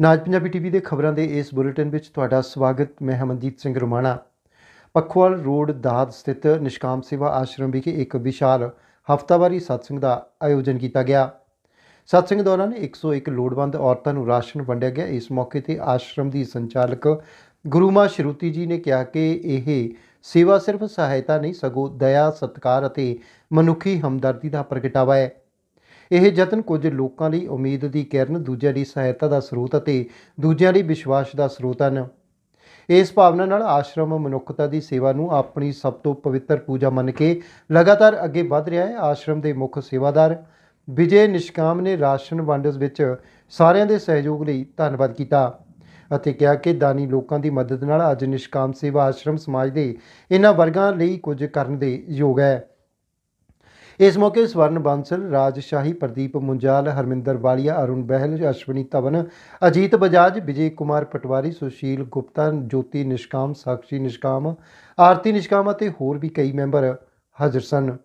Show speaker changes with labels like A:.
A: ਨਾਜ Punjabi TV ਦੇ ਖਬਰਾਂ ਦੇ ਇਸ ਬੁਲੇਟਿਨ ਵਿੱਚ ਤੁਹਾਡਾ ਸਵਾਗਤ। ਮੈਂ ਹਮਨਦੀਪ ਸਿੰਘ ਰੋਮਾਣਾ। ਪਖਵਾਲ ਰੋਡ ਦਾਦ ਸਥਿਤ ਨਿਸ਼ਕਾਮ ਸੇਵਾ ਆਸ਼ਰਮ ਵਿਖੇ ਇੱਕ ਵਿਸ਼ਾਲ ਹਫ਼ਤਾਵਾਰੀ ਸਤਸੰਗ ਦਾ ਆਯੋਜਨ ਕੀਤਾ ਗਿਆ। ਸਤਸੰਗ ਦੌਰਾਨ 101 ਲੋੜਵੰਦ ਔਰਤਾਂ ਨੂੰ ਰਾਸ਼ਨ ਵੰਡਿਆ ਗਿਆ। ਇਸ ਮੌਕੇ ਤੇ ਆਸ਼ਰਮ ਦੀ ਸੰਚਾਲਕ ਗੁਰੂਮਾ ਸ਼ਰੂਤੀ ਜੀ ਨੇ ਕਿਹਾ ਕਿ ਇਹ ਸੇਵਾ ਸਿਰਫ ਸਹਾਇਤਾ ਨਹੀਂ, ਸਗੋਂ ਦਇਆ, ਸਤਿਕਾਰ ਅਤੇ ਮਨੁੱਖੀ ਹਮਦਰਦੀ ਦਾ ਪ੍ਰਗਟਾਵਾ ਹੈ। ਇਹ ਯਤਨ ਕੁਝ ਲੋਕਾਂ ਲਈ ਉਮੀਦ ਦੀ ਕਿਰਨ, ਦੂਜਿਆਂ ਦੀ ਸਹਾਇਤਾ ਦਾ ਸਰੋਤ ਅਤੇ ਦੂਜਿਆਂ ਲਈ ਵਿਸ਼ਵਾਸ ਦਾ ਸਰੋਤ ਹਨ। ਇਸ ਭਾਵਨਾ ਨਾਲ ਆਸ਼ਰਮ ਮਨੁੱਖਤਾ ਦੀ ਸੇਵਾ ਨੂੰ ਆਪਣੀ ਸਭ ਤੋਂ ਪਵਿੱਤਰ ਪੂਜਾ ਮੰਨ ਕੇ ਲਗਾਤਾਰ ਅੱਗੇ ਵਧ ਰਿਹਾ ਹੈ। ਆਸ਼ਰਮ ਦੇ ਮੁੱਖ ਸੇਵਾਦਾਰ ਵਿਜੇ ਨਿਸ਼ਕਾਮ ਨੇ ਰਾਸ਼ਨ ਵੰਡ ਵਿੱਚ ਸਾਰਿਆਂ ਦੇ ਸਹਿਯੋਗ ਲਈ ਧੰਨਵਾਦ ਕੀਤਾ ਅਤੇ ਕਿਹਾ ਕਿ ਦਾਨੀ ਲੋਕਾਂ ਦੀ ਮਦਦ ਨਾਲ ਅੱਜ ਨਿਸ਼ਕਾਮ ਸੇਵਾ ਆਸ਼ਰਮ ਸਮਾਜ ਦੇ ਇਹਨਾਂ ਵਰਗਾਂ ਲਈ ਕੁਝ ਕਰਨ ਦੇ ਯੋਗ ਹੈ। ਇਸ ਮੌਕੇ ਸਵਰਨ ਬਾਂਸਲ, ਰਾਜਸ਼ਾਹੀ ਪ੍ਰਦੀਪ ਮੁੰਜਾਲ, ਹਰਮਿੰਦਰ ਵਾਲੀਆ, ਅਰੁਣ ਬਹਿਲ, ਅਸ਼ਵਨੀ ਧਵਨ, ਅਜੀਤ ਬਜਾਜ, ਵਿਜੇ ਕੁਮਾਰ ਪਟਵਾਰੀ, ਸੁਸ਼ੀਲ ਗੁਪਤਾ, ਜੋਤੀ ਨਿਸ਼ਕਾਮ, ਸਾਕਸ਼ੀ ਨਿਸ਼ਕਾਮ, ਆਰਤੀ ਨਿਸ਼ਕਾਮ ਅਤੇ ਹੋਰ ਵੀ ਕਈ ਮੈਂਬਰ ਹਾਜ਼ਰ ਸਨ।